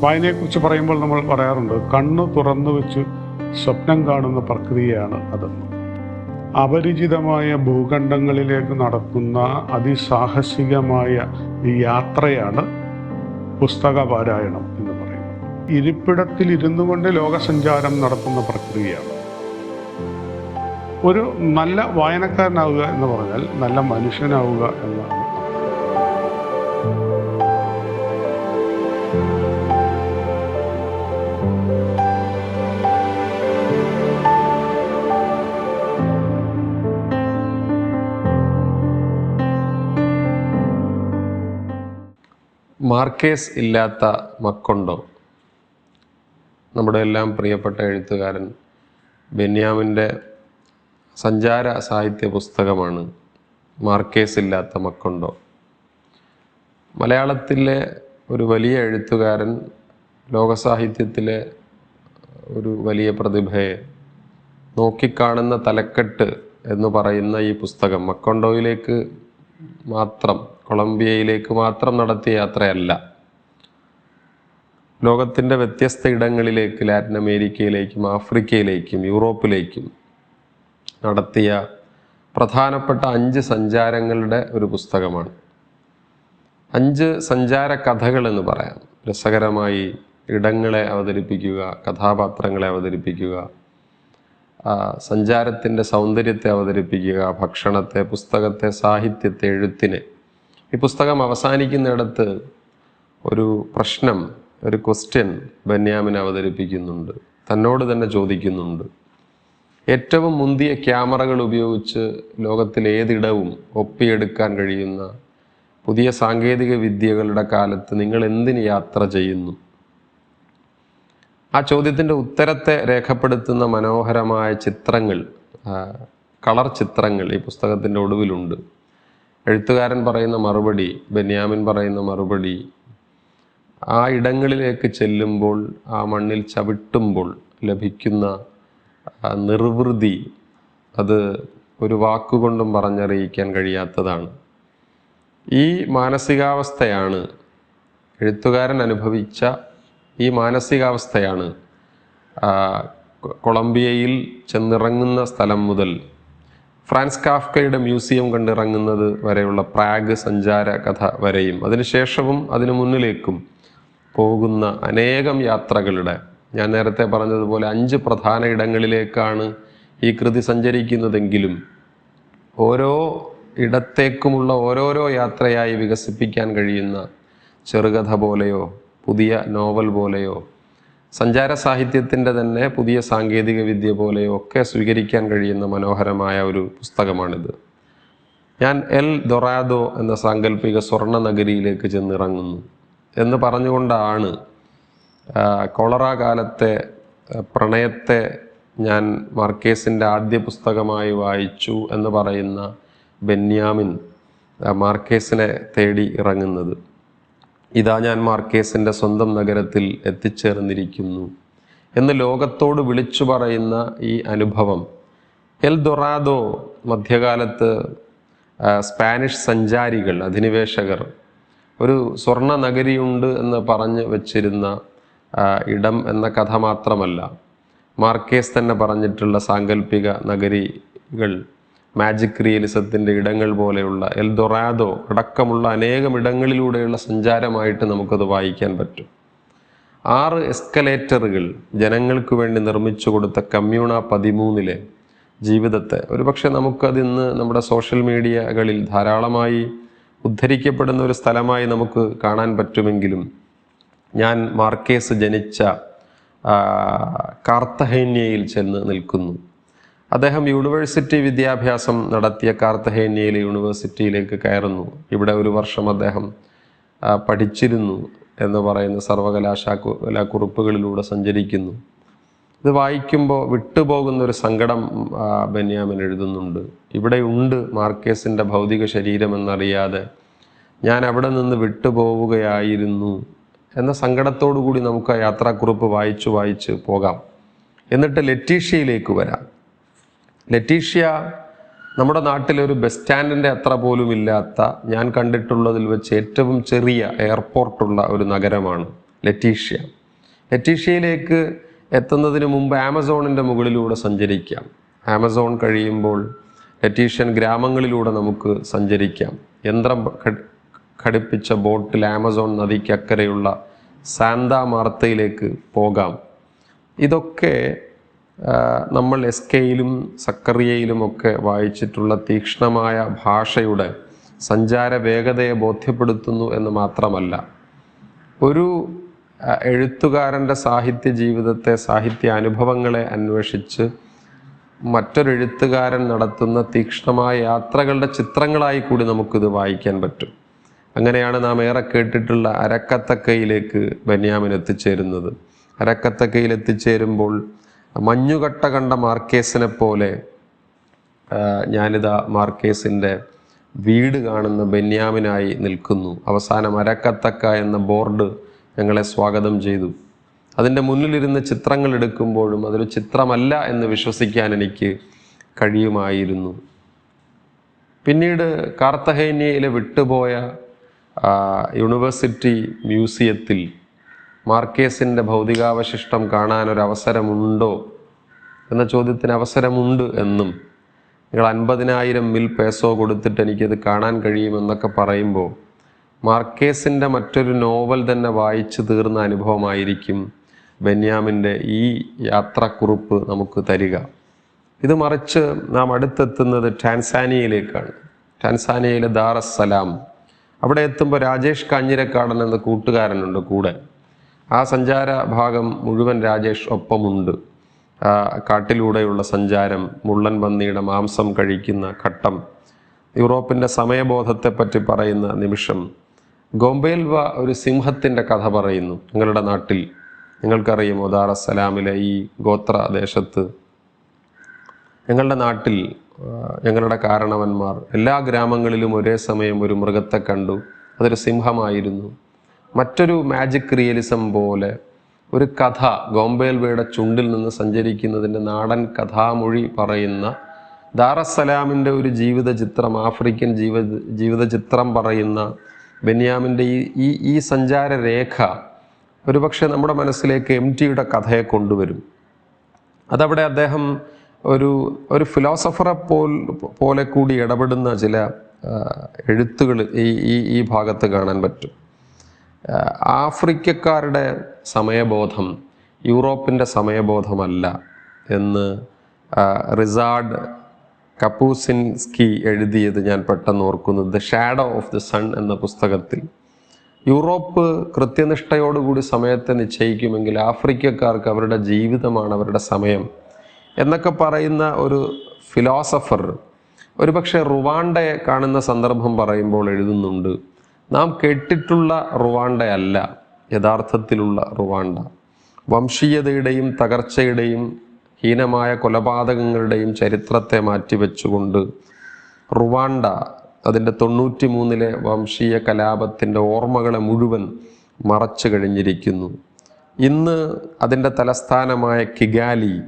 വായനയെക്കുറിച്ച് പറയുമ്പോൾ നമ്മൾ പറയാറുണ്ട് കണ്ണ് തുറന്നു വെച്ച് സ്വപ്നം കാണുന്ന പ്രക്രിയയാണ് അത്. അപരിചിതമായ ഭൂഖണ്ഡങ്ങളിലേക്ക് നടക്കുന്ന അതിസാഹസികമായ യാത്രയാണ് പുസ്തക പാരായണം എന്ന് പറയുന്നത്. ഇരിപ്പിടത്തിൽ ഇരുന്നു കൊണ്ട് ലോകസഞ്ചാരം നടത്തുന്ന പ്രക്രിയയാണ്. ഒരു നല്ല വായനക്കാരനാവുക എന്ന് പറഞ്ഞാൽ നല്ല മനുഷ്യനാവുക എന്നാണ് മാർക്കേസ് ഇല്ലാത്ത മക്കൊണ്ടോ? നമ്മുടെ എല്ലാം പ്രിയപ്പെട്ട എഴുത്തുകാരൻ ബെന്യാമിന്റെ സഞ്ചാര സാഹിത്യ പുസ്തകമാണ് മാർക്കേസ് ഇല്ലാത്ത മക്കൊണ്ടോ? മലയാളത്തിലെ ഒരു വലിയ എഴുത്തുകാരൻ ലോകസാഹിത്യത്തിലെ ഒരു വലിയ പ്രതിഭയെ നോക്കിക്കാണുന്ന തലക്കെട്ട് എന്ന് പറയുന്ന ഈ പുസ്തകം മക്കൊണ്ടോയിലേക്ക് മാത്രം കൊളംബിയയിലേക്ക് മാത്രം നടത്തിയ യാത്രയല്ല. ലോകത്തിന്റെ വ്യത്യസ്ത ഇടങ്ങളിലേക്ക് ലാറ്റിൻ അമേരിക്കയിലേക്കും ആഫ്രിക്കയിലേക്കും യൂറോപ്പിലേക്കും നടത്തിയ പ്രധാനപ്പെട്ട അഞ്ച് സഞ്ചാരങ്ങളുടെ ഒരു പുസ്തകമാണ്. അഞ്ച് സഞ്ചാര കഥകൾ എന്ന് പറയാം. രസകരമായി ഇടങ്ങളെ അവതരിപ്പിക്കുക കഥാപാത്രങ്ങളെ അവതരിപ്പിക്കുക സഞ്ചാരത്തിന്റെ സൗന്ദര്യത്തെ അവതരിപ്പിക്കുക ഭക്ഷണത്തെ പുസ്തകത്തെ സാഹിത്യത്തെ എഴുത്തിനെ ഈ പുസ്തകം അവസാനിക്കുന്നിടത്ത് ഒരു പ്രശ്നം ഒരു ക്വസ്റ്റ്യൻ ബന്യാമിൻ അവതരിപ്പിക്കുന്നുണ്ട്. തന്നോട് തന്നെ ചോദിക്കുന്നുണ്ട്. ഏറ്റവും മുന്തിയ ക്യാമറകൾ ഉപയോഗിച്ച് ലോകത്തിലെ ഏതിടവും ഒപ്പിയെടുക്കാൻ കഴിയുന്ന പുതിയ സാങ്കേതിക വിദ്യകളുടെ കാലത്ത് നിങ്ങൾ എന്തിന് യാത്ര ചെയ്യുന്നു? ആ ചോദ്യത്തിന്റെ ഉത്തരത്തെ രേഖപ്പെടുത്തുന്ന മനോഹരമായ ചിത്രങ്ങൾ കളർ ചിത്രങ്ങൾ ഈ പുസ്തകത്തിന്റെ ഒടുവിലുണ്ട്. എഴുത്തുകാരൻ പറയുന്ന മറുപടി ബെന്യാമിൻ പറയുന്ന മറുപടി ആ ഇടങ്ങളിലേക്ക് ചെല്ലുമ്പോൾ ആ മണ്ണിൽ ചവിട്ടുമ്പോൾ ലഭിക്കുന്ന നിർവൃതി അത് ഒരു വാക്കുകൊണ്ടും പറഞ്ഞറിയിക്കാൻ കഴിയാത്തതാണ്. ഈ മാനസികാവസ്ഥയാണ് എഴുത്തുകാരൻ അനുഭവിച്ച ഈ മാനസികാവസ്ഥയാണ് കൊളംബിയയിൽ ചെന്നിറങ്ങുന്ന സ്ഥലം മുതൽ ഫ്രാൻസ് കാഫ്കയുടെ മ്യൂസിയം കണ്ടിറങ്ങുന്നത് വരെയുള്ള പ്രാഗ് സഞ്ചാര കഥ വരെയും അതിനുശേഷവും അതിനു മുന്നിലേക്കും പോകുന്ന അനേകം യാത്രകളുടെ ഞാൻ നേരത്തെ പറഞ്ഞതുപോലെ അഞ്ച് പ്രധാന ഇടങ്ങളിലേക്കാണ് ഈ കൃതി സഞ്ചരിക്കുന്നതെങ്കിലും ഓരോ ഇടത്തേക്കുമുള്ള ഓരോരോ യാത്രയായി വികസിപ്പിക്കാൻ കഴിയുന്ന ചെറുകഥ പോലെയോ പുതിയ നോവൽ പോലെയോ സഞ്ചാര സാഹിത്യത്തിന്റെ തന്നെ പുതിയ സാങ്കേതിക വിദ്യ പോലെയോ ഒക്കെ സ്വീകരിക്കാൻ കഴിയുന്ന മനോഹരമായ ഒരു പുസ്തകമാണിത്. ഞാൻ എൽ ദൊറാദോ എന്ന സാങ്കല്പിക സ്വർണ നഗരിയിലേക്ക് ചെന്നിറങ്ങുന്നു എന്ന് പറഞ്ഞുകൊണ്ടാണ് കൊളറ കാലത്തെ പ്രണയത്തെ ഞാൻ മാർക്കേസിന്റെ ആദ്യ പുസ്തകമായി വായിച്ചു എന്ന് പറയുന്ന ബെന്യാമിൻ മാർക്കേസിനെ തേടി ഇറങ്ങുന്നത്. ഇതാ ഞാൻ മാർക്കേസിന്റെ സ്വന്തം നഗരത്തിൽ എത്തിച്ചേർന്നിരിക്കുന്നു എന്ന് ലോകത്തോട് വിളിച്ചു പറയുന്ന ഈ അനുഭവം. എൽ ദൊറാദോ മധ്യകാലത്ത് സ്പാനിഷ് സഞ്ചാരികൾ അധിനിവേശകർ ഒരു സ്വർണ നഗരിയുണ്ട് എന്ന് പറഞ്ഞ് വച്ചിരുന്ന ഇടം എന്ന കഥ മാത്രമല്ല മാർക്കേസ് തന്നെ പറഞ്ഞിട്ടുള്ള സാങ്കല്പിക നഗരികൾ മാജിക് റിയലിസത്തിന്റെ ഇടങ്ങൾ പോലെയുള്ള എൽ ദൊറാദോ അടക്കമുള്ള അനേകം ഇടങ്ങളിലൂടെയുള്ള സഞ്ചാരമായിട്ട് നമുക്കത് വായിക്കാൻ പറ്റും. ആറ് എസ്കലേറ്ററുകൾ ജനങ്ങൾക്ക് വേണ്ടി നിർമ്മിച്ചു കൊടുത്ത കമ്മ്യൂണ പതിമൂന്നിലെ ജീവിതത്തെ. ഒരുപക്ഷെ നമുക്കത് ഇന്ന് നമ്മുടെ സോഷ്യൽ മീഡിയകളിൽ ധാരാളമായി ഉദ്ധരിക്കപ്പെടുന്ന ഒരു സ്ഥലമായി നമുക്ക് കാണാൻ പറ്റുമെങ്കിലും ഞാൻ മാർക്കേസ് ജനിച്ച കാർത്തഹേന്യയിൽ ചെന്ന് നിൽക്കുന്നു. അദ്ദേഹം യൂണിവേഴ്സിറ്റി വിദ്യാഭ്യാസം നടത്തിയ കാർത്തഹേന്യയിലെ യൂണിവേഴ്സിറ്റിയിലേക്ക് കയറുന്നു. ഇവിടെ ഒരു വർഷം അദ്ദേഹം പഠിച്ചിരുന്നു എന്ന് പറയുന്ന സർവകലാശാല കുറിപ്പുകളിലൂടെ സഞ്ചരിക്കുന്നു. ഇത് വായിക്കുമ്പോൾ വിട്ടുപോകുന്ന ഒരു സങ്കടം ബെന്യാമിൻ എഴുതുന്നുണ്ട്. ഇവിടെ ഉണ്ട് മാർക്കേസിന്റെ ഭൗതിക ശരീരം എന്നറിയാതെ ഞാൻ അവിടെ നിന്ന് വിട്ടുപോവുകയായിരുന്നു എന്ന സങ്കടത്തോടു കൂടി നമുക്ക് ആ യാത്രാക്കുറിപ്പ് വായിച്ചു വായിച്ച് പോകാം. എന്നിട്ട് ലറ്റീഷ്യയിലേക്ക് വരാം. ലറ്റീഷ്യ നമ്മുടെ നാട്ടിലൊരു ബസ് സ്റ്റാൻഡിന്റെ അത്ര പോലും ഇല്ലാത്ത ഞാൻ കണ്ടിട്ടുള്ളതിൽ വെച്ച് ഏറ്റവും ചെറിയ എയർപോർട്ടുള്ള ഒരു നഗരമാണ് ലെറ്റീഷ്യ ലെറ്റീഷ്യയിലേക്ക് എത്തുന്നതിന് മുമ്പ് ആമസോണിന്റെ മുകളിലൂടെ സഞ്ചരിക്കാം. ആമസോൺ കഴിയുമ്പോൾ ലെറ്റീഷ്യൻ ഗ്രാമങ്ങളിലൂടെ നമുക്ക് സഞ്ചരിക്കാം. യന്ത്രം ഘടിപ്പിച്ച ബോട്ടിൽ ആമസോൺ നദിക്കക്കരെയുള്ള സാന്താ മാർത്തയിലേക്ക് പോകാം. ഇതൊക്കെ നമ്മൾ എസ് കെയിലും സക്കറിയയിലും ഒക്കെ വായിച്ചിട്ടുള്ള തീക്ഷ്ണമായ ഭാഷയുടെ സഞ്ചാര വേഗതയെ ബോധ്യപ്പെടുത്തുന്നു എന്ന് മാത്രമല്ല ഒരു എഴുത്തുകാരന്റെ സാഹിത്യ ജീവിതത്തെ സാഹിത്യ അനുഭവങ്ങളെ അന്വേഷിച്ച് മറ്റൊരു എഴുത്തുകാരൻ നടത്തുന്ന തീക്ഷ്ണമായ യാത്രകളുടെ ചിത്രങ്ങളായി കൂടി നമുക്കിത് വായിക്കാൻ പറ്റും. അങ്ങനെയാണ് നാം ഏറെ കേട്ടിട്ടുള്ള അരക്കത്തക്കയിലേക്ക് ബന്യാമിൻ എത്തിച്ചേരുന്നത്. അരക്കത്തക്കയിൽ എത്തിച്ചേരുമ്പോൾ മഞ്ഞുകട്ട കണ്ട മാർക്കേസിനെ പോലെ ഞാനിതാ മാർക്കേസിന്റെ വീട് കാണുന്ന ബെന്യാമിനായി നിൽക്കുന്നു. അവസാനം അരക്കത്തക്ക എന്ന ബോർഡ് ഞങ്ങളെ സ്വാഗതം ചെയ്തു. അതിന്റെ മുന്നിലിരുന്ന് ചിത്രങ്ങൾ എടുക്കുമ്പോഴും അതൊരു ചിത്രമല്ല എന്ന് വിശ്വസിക്കാൻ എനിക്ക് കഴിയുമായിരുന്നു. പിന്നീട് കാർത്തഹേനിയയിലെ വിട്ടുപോയ യൂണിവേഴ്സിറ്റി മ്യൂസിയത്തിൽ മാർക്കേസിന്റെ ഭൗതികാവശിഷ്ടം കാണാനൊരു അവസരമുണ്ടോ എന്ന ചോദ്യത്തിന് അവസരമുണ്ട് എന്നും നിങ്ങൾ അൻപതിനായിരം മിൽ പേസോ കൊടുത്തിട്ട് എനിക്കത് കാണാൻ കഴിയുമെന്നൊക്കെ പറയുമ്പോൾ മാർക്കേസിന്റെ മറ്റൊരു നോവൽ തന്നെ വായിച്ചു തീർന്ന അനുഭവമായിരിക്കും ബെന്യാമിന്റെ ഈ യാത്രക്കുറിപ്പ് നമുക്ക് തരിക. ഇത് മറിച്ച് നാം അടുത്തെത്തുന്നത് ടാൻസാനിയയിലേക്കാണ്. ടാൻസാനിയയിലെ ദാറസ്സലാം. അവിടെ എത്തുമ്പോൾ രാജേഷ് കാഞ്ഞിരക്കാടൻ എന്ന കൂട്ടുകാരനുണ്ട് കൂടെ. ആ സഞ്ചാര ഭാഗം മുഴുവൻ രാജേഷ് ഒപ്പമുണ്ട്. കാട്ടിലൂടെയുള്ള സഞ്ചാരം മുള്ളൻ പന്നിയുടെ മാംസം കഴിക്കുന്ന ഘട്ടം യൂറോപ്പിന്റെ സമയബോധത്തെപ്പറ്റി പറയുന്ന നിമിഷം ഗോംബേൽവ ഒരു സിംഹത്തിന്റെ കഥ പറയുന്നു നിങ്ങളുടെ നാട്ടിൽ. നിങ്ങൾക്കറിയുമോ ദാറസ്സലാമിലെ ഈ ഗോത്ര ദേശത്ത് ഞങ്ങളുടെ നാട്ടിൽ ഞങ്ങളുടെ കാരണവന്മാർ എല്ലാ ഗ്രാമങ്ങളിലും ഒരേ സമയം ഒരു മൃഗത്തെ കണ്ടു. അതൊരു സിംഹമായിരുന്നു. മറ്റൊരു മാജിക് റിയലിസം പോലെ ഒരു കഥ ഗോംബേൽവയുടെ ചുണ്ടിൽ നിന്ന് സഞ്ചരിക്കുന്നതിന്റെ നാടൻ കഥാമൊഴി പറയുന്ന ദാറസലാമിന്റെ ഒരു ജീവിത ചിത്രം ആഫ്രിക്കൻ ജീവ ജീവിത ചിത്രം പറയുന്ന ബെന്യാമിന്റെ ഈ ഈ ഈ സഞ്ചാര രേഖ ഒരുപക്ഷെ നമ്മുടെ മനസ്സിലേക്ക് എം ടിയുടെ കഥയെ കൊണ്ടുവരും. അതവിടെ അദ്ദേഹം ഒരു ഒരു ഫിലോസഫറെ പോൽ പോലെ കൂടി ഇടപെടുന്ന ചില എഴുത്തുകൾ ഈ ഈ ഭാഗത്ത് കാണാൻ പറ്റും. ആഫ്രിക്കക്കാരുടെ സമയബോധം യൂറോപ്പിന്റെ സമയബോധമല്ല എന്ന് റിസാർഡ് കപ്പൂസിൻസ്കി എഴുതിയത് ഞാൻ പെട്ടെന്ന് ഓർക്കുന്നു. The shadow of the sun എന്ന പുസ്തകത്തിൽ. യൂറോപ്പ് കൃത്യനിഷ്ഠയോടുകൂടി സമയത്തെ നിശ്ചയിക്കുമെങ്കിൽ ആഫ്രിക്കക്കാർക്ക് അവരുടെ ജീവിതമാണ് അവരുടെ സമയം എന്നൊക്കെ പറയുന്ന ഒരു ഫിലോസഫർ ഒരുപക്ഷെ റുവാണ്ടയെ കാണുന്ന സന്ദർഭം പറയുമ്പോൾ എഴുതുന്നുണ്ട്. നാം കേട്ടിട്ടുള്ള റുവാണ്ടയല്ല യഥാർത്ഥത്തിലുള്ള റുവാണ്ട. വംശീയതയുടെയും തകർച്ചയുടെയും ഹീനമായ കൊലപാതകങ്ങളുടെയും ചരിത്രത്തെ മാറ്റിവെച്ചുകൊണ്ട് റുവാണ്ട അതിന്റെ തൊണ്ണൂറ്റി മൂന്നിലെ വംശീയ കലാപത്തിന്റെ ഓർമ്മകളെ മുഴുവൻ മറച്ചു കഴിഞ്ഞിരിക്കുന്നു. ഇന്ന് അതിന്റെ തലസ്ഥാനമായ കിഗാലി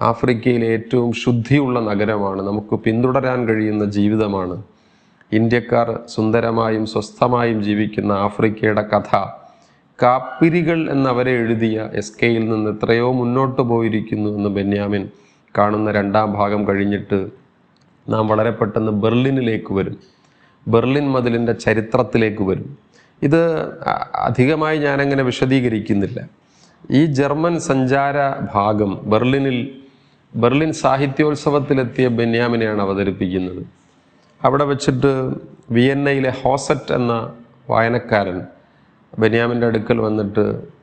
ആഫ്രിക്കയിലെ ഏറ്റവും ശുദ്ധിയുള്ള നഗരമാണ്. നമുക്ക് പിന്തുടരാൻ കഴിയുന്ന ജീവിതമാണ്. ഇന്ത്യക്കാർ സുന്ദരമായും സ്വസ്ഥമായും ജീവിക്കുന്ന ആഫ്രിക്കയുടെ കഥ. കാപ്പിരികൾ എന്നവരെ എഴുതിയ എസ് കെയിൽ നിന്ന് എത്രയോ മുന്നോട്ട് പോയിരിക്കുന്നു എന്ന് ബെന്യാമിൻ കാണുന്ന രണ്ടാം ഭാഗം കഴിഞ്ഞിട്ട് നാം വളരെ പെട്ടെന്ന് ബെർലിനിലേക്ക് വരും. ബെർലിൻ മതിലിന്റെ ചരിത്രത്തിലേക്ക് വരും. ഇത് അധികമായി ഞാനങ്ങനെ വിശദീകരിക്കുന്നില്ല. ഈ ജർമ്മൻ സഞ്ചാര ഭാഗം ബെർലിനിൽ ബെർലിൻ സാഹിത്യോത്സവത്തിലെത്തിയ ബെന്യാമിനെയാണ് അവതരിപ്പിക്കുന്നത്. അവിടെ വെച്ചിട്ട് വിയന്നയിലെ ഹോസറ്റ് എന്ന വായനക്കാരൻ ബെന്യാമിന്റെ അടുക്കൽ വന്നിട്ട്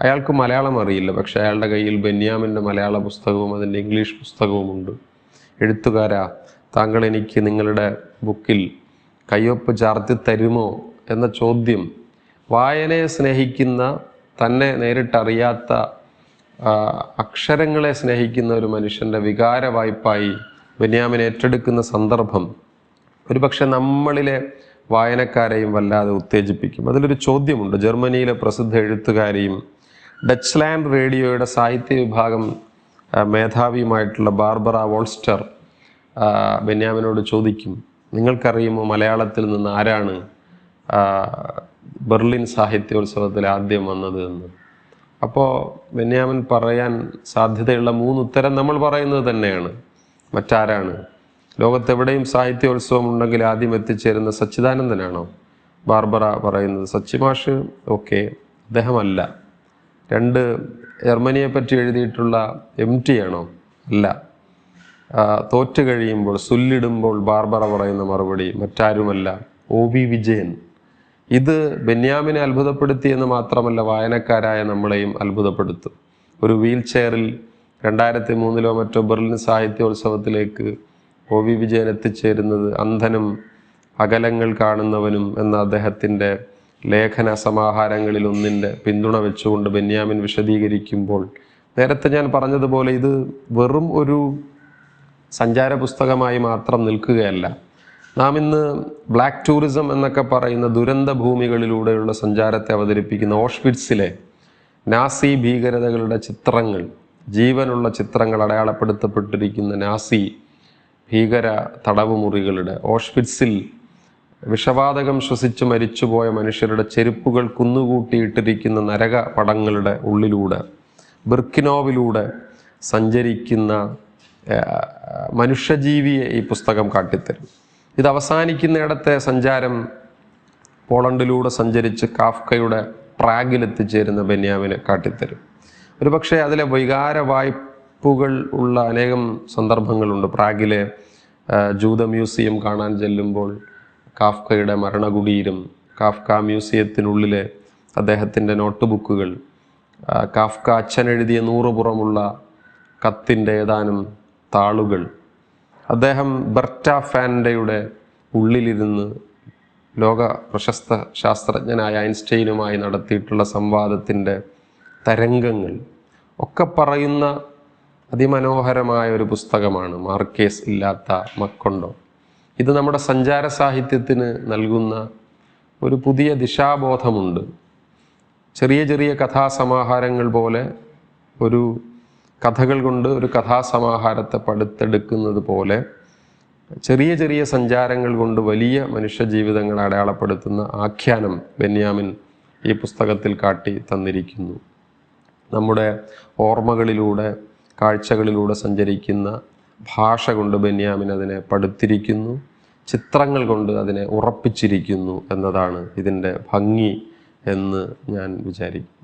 അയാൾക്ക് മലയാളം അറിയില്ല. പക്ഷേ അയാളുടെ കയ്യിൽ ബെന്യാമിന്റെ മലയാള പുസ്തകവും അതിന്റെ ഇംഗ്ലീഷ് പുസ്തകവും ഉണ്ട് എഴുത്തുകാരാ താങ്കൾ എനിക്ക് നിങ്ങളുടെ ബുക്കിൽ കയ്യൊപ്പ് ചാർത്തി തരുമോ എന്ന ചോദ്യം വായനയെ സ്നേഹിക്കുന്ന തന്നെ നേരിട്ടറിയാത്ത അക്ഷരങ്ങളെ സ്നേഹിക്കുന്ന ഒരു മനുഷ്യന്റെ വികാര വായ്പായി ബെന്യാമിനെ ഏറ്റെടുക്കുന്ന സന്ദർഭം ഒരുപക്ഷെ നമ്മളിലെ വായനക്കാരെയും വല്ലാതെ ഉത്തേജിപ്പിക്കും. അതിലൊരു ചോദ്യമുണ്ട്. ജർമ്മനിയിലെ പ്രസിദ്ധ എഴുത്തുകാരിയും ഡച്ച് ലാൻഡ് റേഡിയോയുടെ സാഹിത്യ വിഭാഗം മേധാവിയുമായിട്ടുള്ള ബാർബറ വോൾസ്റ്റർ ബെന്യാമിനോട് ചോദിക്കും നിങ്ങൾക്കറിയുമോ മലയാളത്തിൽ നിന്ന് ആരാണ് ബെർലിൻ സാഹിത്യോത്സവത്തിൽ ആദ്യം വന്നത് എന്ന്? അപ്പോൾ ബെന്യാമിൻ പറയാൻ സാധ്യതയുള്ള മൂന്ന് ഉത്തരം നമ്മൾ പറയുന്നത് തന്നെയാണ്. മറ്റാരാണ്? ലോകത്തെവിടെയും സാഹിത്യോത്സവം ഉണ്ടെങ്കിൽ ആദ്യം എത്തിച്ചേരുന്ന സച്ചിദാനന്ദനാണോ? ബാർബറ പറയുന്നത് സച്ചിമാഷ് ഓക്കെ അദ്ദേഹമല്ല. രണ്ട് ജർമ്മനിയെ പറ്റി എഴുതിയിട്ടുള്ള എം ടി ആണോ? അല്ല. തോറ്റു കഴിയുമ്പോൾ സുല്ലിടുമ്പോൾ ബാർബറ പറയുന്ന മറുപടി മറ്റാരുമല്ല. O V Vijayan. ഇത് ബെന്യാമിനെ അത്ഭുതപ്പെടുത്തിയെന്ന് മാത്രമല്ല വായനക്കാരായ നമ്മളെയും അത്ഭുതപ്പെടുത്തും. ഒരു വീൽ ചെയറിൽ രണ്ടായിരത്തി മൂന്നിലോ മറ്റോ ബെർലിൻ സാഹിത്യോത്സവത്തിലേക്ക് ഒ വി വിജയൻ എത്തിച്ചേരുന്നത് അന്ധനും അകലങ്ങൾ കാണുന്നവനും എന്ന അദ്ദേഹത്തിന്റെ ലേഖന സമാഹാരങ്ങളിൽ ഒന്നിന്റെ പിന്തുണ വെച്ചുകൊണ്ട് ബെന്യാമിൻ വിശദീകരിക്കുമ്പോൾ നേരത്തെ ഞാൻ പറഞ്ഞതുപോലെ ഇത് വെറും ഒരു സഞ്ചാര പുസ്തകമായി മാത്രം നിൽക്കുകയല്ല. നാം ഇന്ന് ബ്ലാക്ക് ടൂറിസം എന്നൊക്കെ പറയുന്ന ദുരന്ത ഭൂമികളിലൂടെയുള്ള സഞ്ചാരത്തെ അവതരിപ്പിക്കുന്ന ഓഷ്വിറ്റ്സിലെ നാസി ഭീകരതകളുടെ ചിത്രങ്ങൾ ജീവനുള്ള ചിത്രങ്ങൾ അടയാളപ്പെടുത്തപ്പെട്ടിരിക്കുന്ന നാസി ഭീകര തടവുമുറികളുടെ ഓഷ്പിറ്റ്സിൽ വിഷവാതകം ശ്വസിച്ച് മരിച്ചുപോയ മനുഷ്യരുടെ ചെരുപ്പുകൾ കുന്നുകൂട്ടിയിട്ടിരിക്കുന്ന നരക പടങ്ങളുടെ ഉള്ളിലൂടെ ബിർക്കിനോവിലൂടെ സഞ്ചരിക്കുന്ന മനുഷ്യജീവിയെ ഈ പുസ്തകം കാട്ടിത്തരും. ഇത് അവസാനിക്കുന്നിടത്തെ സഞ്ചാരം പോളണ്ടിലൂടെ സഞ്ചരിച്ച് കാഫ്കയുടെ പ്രാഗിലെത്തിച്ചേരുന്ന ബെന്യാമിനെ കാട്ടിത്തരും. ഒരുപക്ഷെ അതിലെ വൈകാര വായ്പുകൾ ഉള്ള അനേകം സന്ദർഭങ്ങളുണ്ട്. പ്രാഗിലെ ജൂത മ്യൂസിയം കാണാൻ ചെല്ലുമ്പോൾ കാഫ്കയുടെ മരണകുടീരം കാഫ്ക മ്യൂസിയത്തിനുള്ളിലെ അദ്ദേഹത്തിന്റെ നോട്ട് ബുക്കുകൾ കാഫ്ക അച്ഛൻ എഴുതിയ നൂറുപുറമുള്ള കത്തിന്റെ ഏതാനും താളുകൾ. അദ്ദേഹം ബർട്ട ഫാൻഡയുടെ ഉള്ളിലിരുന്ന് ലോക പ്രശസ്ത ശാസ്ത്രജ്ഞനായ ഐൻസ്റ്റൈനുമായി നടത്തിയിട്ടുള്ള സംവാദത്തിന്റെ തരംഗങ്ങൾ ഒക്കെ പറയുന്ന അതിമനോഹരമായ ഒരു പുസ്തകമാണ് മാർക്കേസ് ഇല്ലാത്ത മക്കൊണ്ടോ? ഇത് നമ്മുടെ സഞ്ചാര സാഹിത്യത്തിന് നൽകുന്ന ഒരു പുതിയ ദിശാബോധമുണ്ട്. ചെറിയ ചെറിയ കഥാസമാഹാരങ്ങൾ പോലെ ഒരു കഥകൾ കൊണ്ട് ഒരു കഥാസമാഹാരത്തെ പടുത്തെടുക്കുന്നത് പോലെ ചെറിയ ചെറിയ സഞ്ചാരങ്ങൾ കൊണ്ട് വലിയ മനുഷ്യ ജീവിതങ്ങൾ അടയാളപ്പെടുത്തുന്ന ആഖ്യാനം ബെന്യാമിൻ ഈ പുസ്തകത്തിൽ കാട്ടി തന്നിരിക്കുന്നു. നമ്മുടെ ഓർമ്മകളിലൂടെ കാഴ്ചകളിലൂടെ സഞ്ചരിക്കുന്ന ഭാഷ കൊണ്ട് ബെന്യാമിൻ അതിനെ പടുത്തിരിക്കുന്നു ചിത്രങ്ങൾ കൊണ്ട് അതിനെ ഉറപ്പിച്ചിരിക്കുന്നു എന്നതാണ് ഇതിന്റെ ഭംഗി എന്ന് ഞാൻ വിചാരിക്കും